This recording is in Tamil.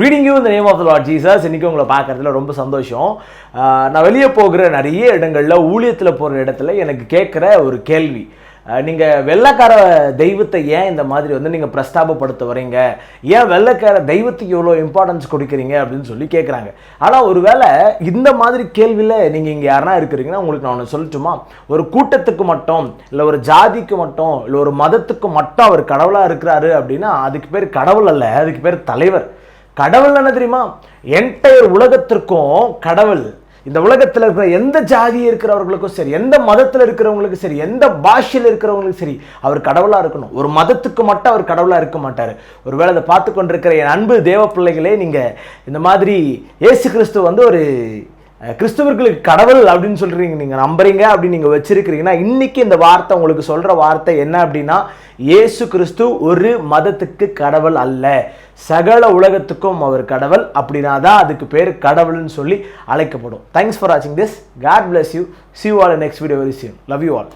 ரீடிங் யூ இந்த name of the lord Jesus இன்னைக்கு உங்களை பார்க்குறதுல ரொம்ப சந்தோஷம். நான் வெளியே போகிற நிறைய இடங்களில் ஊழியத்தில் போகிற இடத்துல எனக்கு கேட்குற ஒரு கேள்வி. நீங்கள் வெள்ளக்கார தெய்வத்தை ஏன் இந்த மாதிரி வந்து நீங்கள் பிரஸ்தாபப்படுத்த வரீங்க ஏன் வெள்ளைக்கார தெய்வத்துக்கு இவ்வளோ இம்பார்ட்டன்ஸ் கொடுக்குறீங்க அப்படின்னு சொல்லி கேட்குறாங்க. ஆனால் ஒரு வேளை இந்த மாதிரி கேள்வியில் நீங்கள் இங்கே யாருனா இருக்கிறீங்கன்னா உங்களுக்கு நான் ஒன்று சொல்லட்டுமா? ஒரு கூட்டத்துக்கு மட்டும் இல்லை ஒரு ஜாதிக்கு மட்டும் இல்லை ஒரு மதத்துக்கு மட்டும் அவர் கடவுளாக இருக்கிறாரு அப்படின்னா அதுக்கு பேர் கடவுள் அல்ல அதுக்கு பேர் தலைவர். கடவுள் என்ன தெரியுமா? என்டையர் உலகத்திற்கும் கடவுள். இந்த உலகத்தில் இருக்கிற எந்த ஜாதி இருக்கிறவர்களுக்கும் சரி எந்த மதத்தில் இருக்கிறவங்களுக்கும் சரி எந்த பாஷையில் இருக்கிறவங்களுக்கும் சரி அவர் கடவுளாக இருக்கணும். ஒரு மதத்துக்கு மட்டும் அவர் கடவுளாக இருக்க மாட்டார். ஒருவேளை அதை பார்த்து கொண்டிருக்கிற என் அன்பு தேவ பிள்ளைகளே நீங்கள் இந்த மாதிரி இயேசு கிறிஸ்து வந்து ஒரு கிறிஸ்துவர்களுக்கு கடவுள் அப்படின்னு சொல்கிறீங்க நீங்கள் நம்புறீங்க அப்படின்னு நீங்கள் வச்சுருக்கிறீங்கன்னா இன்னைக்கு இந்த வார்த்தை உங்களுக்கு சொல்கிற வார்த்தை என்ன அப்படின்னா இயேசு கிறிஸ்து ஒரு மதத்துக்கு கடவுள் அல்ல. சகல உலகத்துக்கும் அவர் கடவுள். அப்படின்னா தான் அதுக்கு பேர் கடவுள்னு சொல்லி அழைக்கப்படும். தேங்க்ஸ் ஃபார் வாட்சிங் this God bless you see you all next video very very love you all